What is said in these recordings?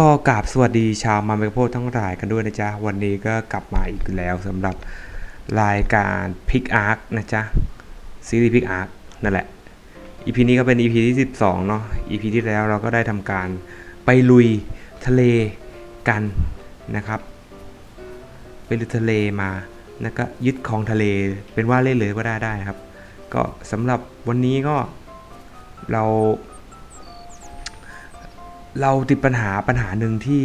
ก็กราบสวัสดีชาวมาเมโพทั้งหลายกันด้วยนะจ๊ะ วันนี้ก็กลับมาอีกแล้วสำหรับรายการพิกอาร์คนะจ๊ะ ซีรีส์พิกอาร์คนั่นแหละ EP นี้ก็เป็น EP ที่ 12 เนาะ EP ที่แล้วเราก็ได้ทำการไปลุยทะเลกันนะครับ ไปลุยทะเลมาแล้วก็ยึดครองทะเลเป็นว่าเล่นเลยก็ได้ได้นะครับ ก็สำหรับวันนี้ก็เรา เราติดปัญหาปัญหาหนึ่งที่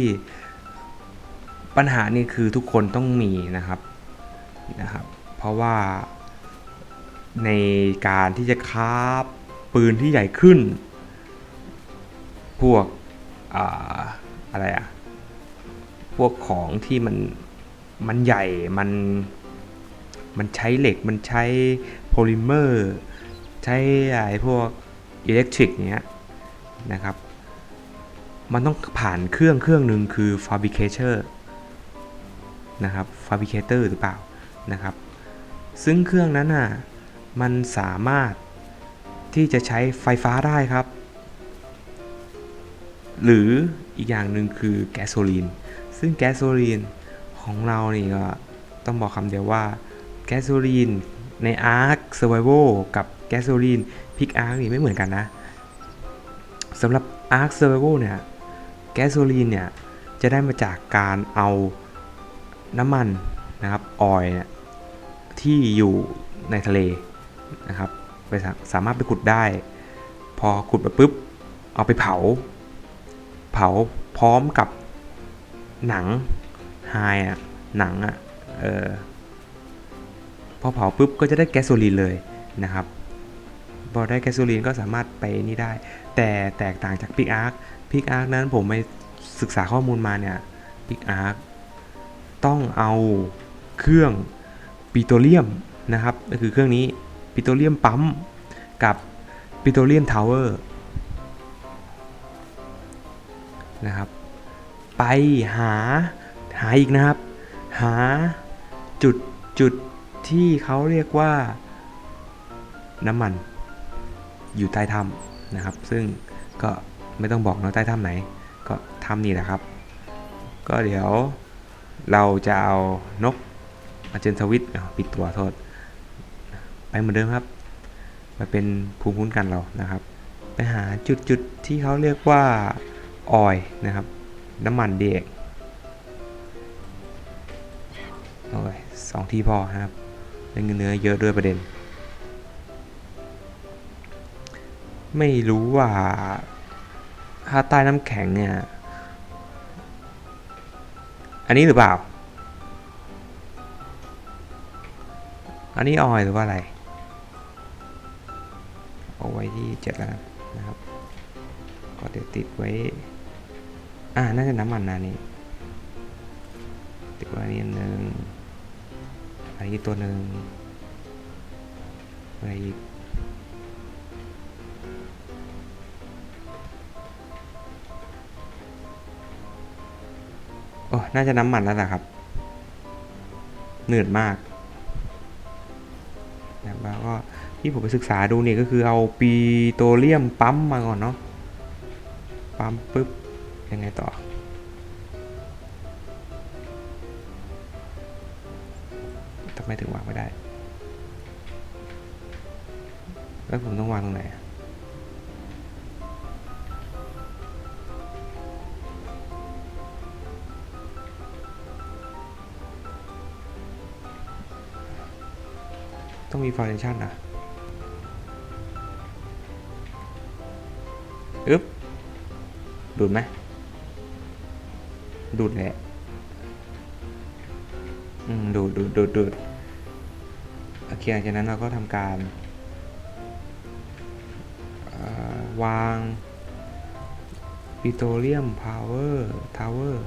ปัญหานี่คือทุกคนต้องมีนะครับนะครับ เพราะว่าในการที่จะคาบปืนที่ใหญ่ขึ้น พวกอ่าอะไรอะพวกของที่มันมันใหญ่มันมันใช้เหล็กมันใช้โพลิเมอร์ ใช้ไอ้พวกอิเล็กทริกเนี้ยนะครับ มันต้องผ่านเครื่องเครื่องหนึ่งคือ fabricator นะครับ fabricator หรือเปล่านะครับ ซึ่งเครื่องนั้นน่ะมันสามารถที่จะใช้ไฟฟ้าได้ครับ หรืออีกอย่างหนึ่งคือแก๊สโซลีน ซึ่งแก๊สโซลีนของเรานี่ก็ต้องบอกคำเดียวว่าแก๊สโซลีนใน Ark Survival กับแก๊สโซลีนพิกอาร์นี่ไม่เหมือนกันนะสำหรับ Ark Survival เนี่ย แก๊สโซลีนเนี่ยจะได้มาจากการเอาน้ำมันนะครับออยล์เนี่ยที่อยู่ในทะเลนะครับไปสามารถไปขุดได้ พอขุดไปปุ๊บเอาไปเผา เผาพร้อมกับหนังไฮอะหนังอะเออพอเผาปุ๊บก็จะได้แก๊สโซลีนเลยนะครับพอได้แก๊สโซลีนก็สามารถไปนี่ได้ แต่แตกต่างจากพิกอาร์ค พิกอาร์คนั้นผมไปศึกษาข้อมูลมาเนี่ยพิกอาร์คต้องเอาเครื่องปิโตรเลียมนะครับก็คือเครื่องนี้ปิโตรเลียมปั๊มกับปิโตรเลียมทาวเวอร์นะครับ ไปหาหาอีกนะครับ หาจุดจุดที่เขาเรียกว่าน้ำมันอยู่ใต้ถ้ำนะครับ ซึ่งก็ ไม่ต้องบอกเนอะใต้ถ้ำไหน ก็ถ้ำนี่แหละครับ ก็เดี๋ยวเราจะเอานกอาเจนทวิตปิดตัวโทษ ไปเหมือนเดิมครับมาเป็นภูมิคุ้มกันเรานะครับ ไปหาจุดจุดที่เขาเรียกว่าออยนะครับ น้ำมันเด็กโอ้ยสองที่พอครับได้เงินเนื้อเยอะด้วยประเด็น ไม่รู้ว่า ถ้าใต้น้ำแข็งเนี่ย อันนี้หรือเปล่า อันนี้ออยหรือว่าอะไร เอาไว้ที่เจ็ดแล้วนะครับ ก็เดี๋ยวติดไว้ อ่า น่าจะน้ำมันนะนี่ ติดไว้นี่อันหนึ่งอันนี้ตัวหนึ่งอะไรอีก น่าจะน้ำมันแล้วล่ะครับเหนื่อยมากแล้วก็ที่ผมไปศึกษาดูเนี่ยก็คือเอาปีโตรเลียมปั๊มมาก่อนเนาะปั๊มปุ๊บยังไงต่อ ทำไมถึงวางไม่ได้ แล้วผมต้องวางตรงไหน ต้องมีฟ u n เ a ชั่นนะอึ๊บ ดูดไหมดูดแหละอืมดูดดูดดูดดูดโอเคหลังจากนั้นเราก็ทำการวางปิโตรเลียมพาวเวอร์ทาวเวอร์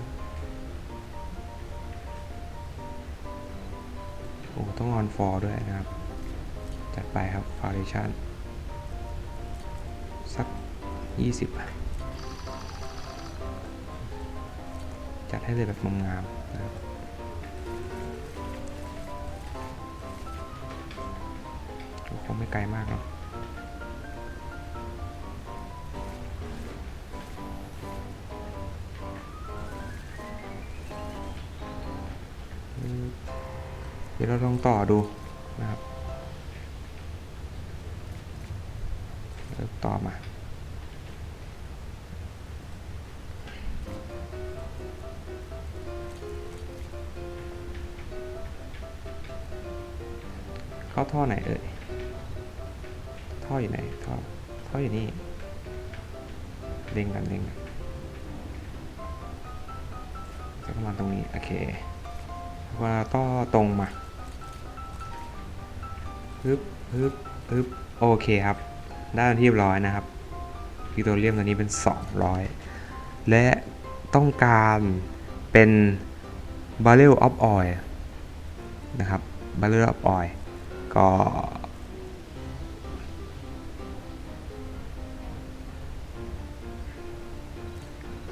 โอ้ต้องออนฟอร์ด้วยนะครับ จัดไปครับฟาวเดชั่นสัก 20 จัดให้เลยแบบงามๆนะครับคงไม่ไกลมากหรอกเดี๋ยวเราลองต่อดูนะครับ ต่อมาเข้าท่อไหนเอ่ย ท่ออยู่ไหน ท่อ ท่ออยู่นี่เด้งกันเด้งกันจะเข้ามาตรงนี้ โอเคว่าต่อตรงมาฮึบฮึบฮึบโอเคครับ ได้เป็นที่ร้อยนะครับพิโตรเลียมตัวนี้เป็น 200 และต้องการเป็น barrel of oil นะครับ barrel of oil ก็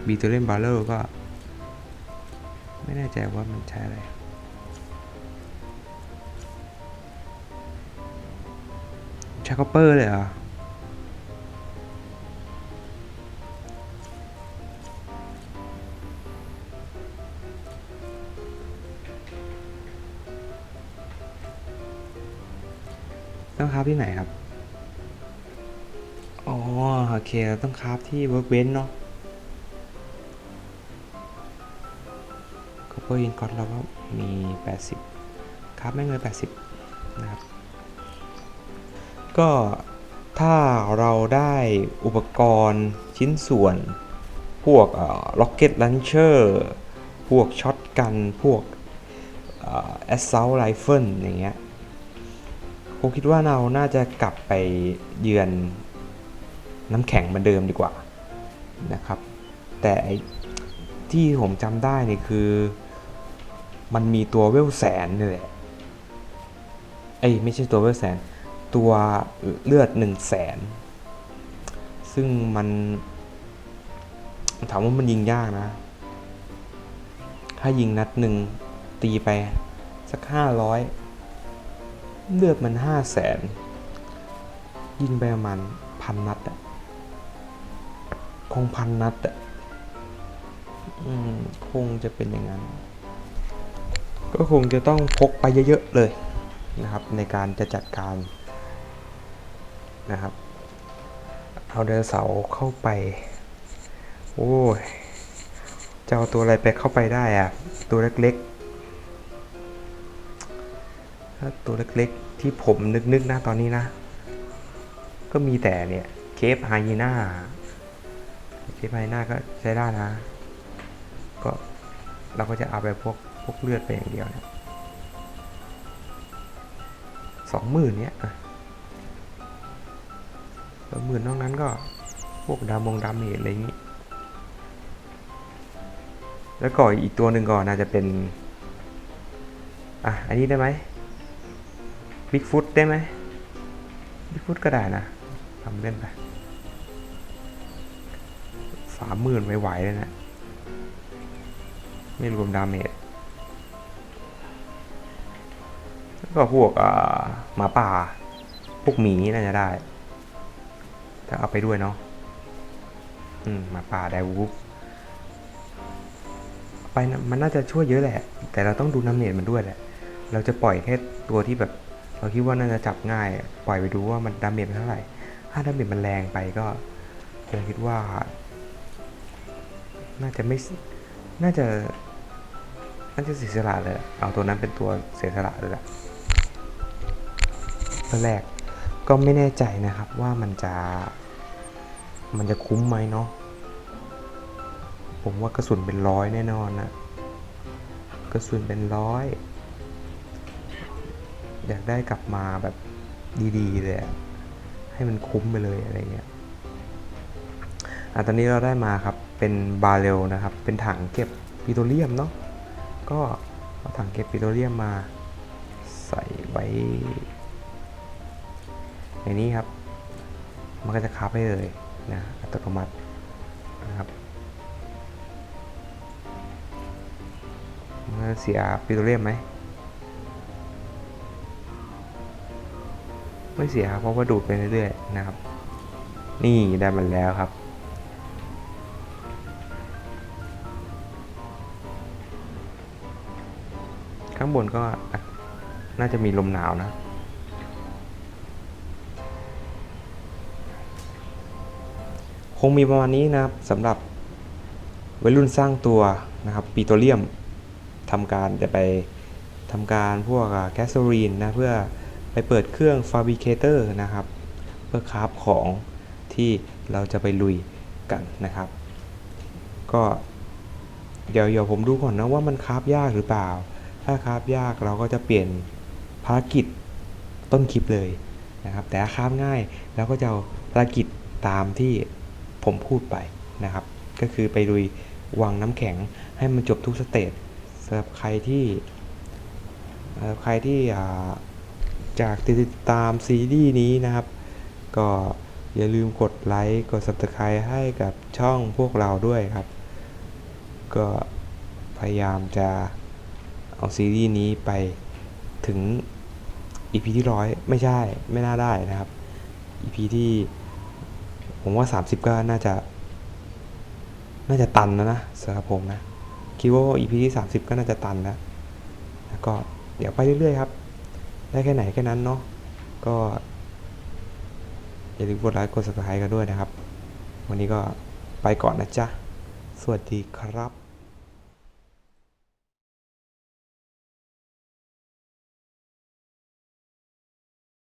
บีตัวเล่นบาร์เรลก็ ไม่แน่ใจว่ามันใช้อะไร ใช้คอปเปอร์เลยเหรอ ต้องคราฟที่ไหนครับ อ๋อโอเคเราต้องคราฟที่ workbench เนาะ copper ingot เราก็มี 80คราฟไม่เกิน80 นะครับ ก็ถ้าเราได้อุปกรณ์ชิ้นส่วน พวกเอ่อ rocket launcher พวกช็อตกัน พวกเอ่อ assault rifle อย่างเงี้ย ผมคิดว่าเราน่าจะกลับไปเยือนน้ำแข็งเหมือนเดิมดีกว่านะครับ แต่ที่ผมจำได้นี่คือ มันมีตัวเวลแสนนี่แหละเอ้ยไม่ใช่ตัวเวลแสน ตัวเลือดหนึ่งแสนซึ่งมันถามว่ามันยิงยากนะ ถ้ายิงนัดหนึ่งตีไปสักห้าร้อย เลือดมันห้าแสนยิงไปประมาณพันนัดอะคงพันนัดอะอืมคงจะเป็นอย่างนั้น ก็คงจะต้องพกไปเยอะๆเลยนะครับ ในการจะจัดการนะครับ เอาไดโนเสาเข้าไป โอ้ยจะเอาตัวอะไรไปเข้าไปได้อะตัวเล็กๆ ถ้าตัวเล็กๆที่ผมนึกๆนะตอนนี้นะ ก็มีแต่เนี่ยเคฟไฮยีน่าเคฟไฮยีน่าก็ใช้ได้นะ ก็เราก็จะเอาไปพวกพวกเลือดไปอย่างเดียวเนี่ยสองหมื่นเนี้ยสองหมื่นนอกนั้นก็พวกดามงดาเมจอะไรอย่างนี้ แล้วก็อีกตัวหนึ่งก่อนน่าจะเป็น อะ อันนี้ได้ไหม บิ๊กฟุตได้ไหมบิ๊กฟุตก็ได้นะทำเล่นไปสามหมื่นไหวๆเลยนะ ไม่รวมดาเมจแล้วก็พวกหมาป่า พวกหมีน่าจะได้ ถ้าเอาไปด้วยเนาะอืมหมาป่าไดวูฟไปนะมันน่าจะช่วยเยอะแหละ แต่เราต้องดูน้ำเนตมันด้วยแหละ เราจะปล่อยแค่ตัวที่แบบ เราคิดว่าน่าจะจับง่าย ปล่อยไปดูว่ามันดาเมจมันเท่าไหร่ ถ้าดาเมจมันแรงไปก็ผมคิดว่า น่าจะไม่ น่าจะ น่าจะเสียสละเลย เอาตัวนั้นเป็นตัวเสียสละเลยแหละตัวแรกก็ไม่แน่ใจนะครับว่ามันจะ มันจะคุ้มไหมเนาะ ผมว่ากระสุนเป็นร้อยแน่นอนนะ กระสุนเป็นร้อย อยากได้กลับมาแบบดีๆเลยให้มันคุ้มไปเลยอะไรเงี้ยอะตอนนี้เราได้มาครับเป็นบาเรลนะครับ เป็นถังเก็บปิโตรเลียมเนาะก็เอาถังเก็บปิโตรเลียมมาใส่ไว้ในนี้ครับ มันก็จะคาบให้เลยนะอัตโนมัตินะครับเสียปิโตรเลียมไหม ไม่เสียครับเพราะว่าดูดไปเรื่อยๆนะครับ นี่ได้มันแล้วครับ ข้างบนก็น่าจะมีลมหนาวนะคงมีประมาณนี้นะครับสำหรับวัยรุ่นสร้างตัวนะครับปิโตรเลียมทำการจะไปทำการพวกแก๊สโซลีนนะเพื่อ ไปเปิดเครื่องฟาบริเคเตอร์นะครับ เพื่อคราฟของที่เราจะไปลุยกันนะครับ ก็เดี๋ยวเดี๋ยวผมดูก่อนนะว่ามันคราฟยากหรือเปล่า ถ้าคราฟยากเราก็จะเปลี่ยนภารกิจต้นคลิปเลยนะครับ แต่ถ้าคราฟง่ายเราก็จะเอาภารกิจตามที่ผมพูดไปนะครับ ก็คือไปลุยวังน้ำแข็งให้มันจบทุกสเตจสำหรับใครที่สำหรับใครที่อ่า จากติดตามซีรีส์นี้นะครับ ก็อย่าลืมกดไลค์ กด subscribe ให้กับช่องพวกเราด้วยครับ ก็พยายามจะเอาซีรีส์นี้ไปถึง EP ที่ร้อยไม่ใช่ไม่น่าได้นะครับ EP ที่ ผมว่า 30 ก็น่าจะ น่าจะตันแล้วนะสำหรับผมนะ คิดว่า EP ที่ 30 ก็น่าจะตันแล้วแล้วก็เดี๋ยวไปเรื่อยๆครับ ได้แค่ไหนแค่นั้นเนาะก็ อย่าลืมกดไลค์กด subscribe กันด้วยนะครับ วันนี้ก็ไปก่อนนะจ๊ะ สวัสดีครับ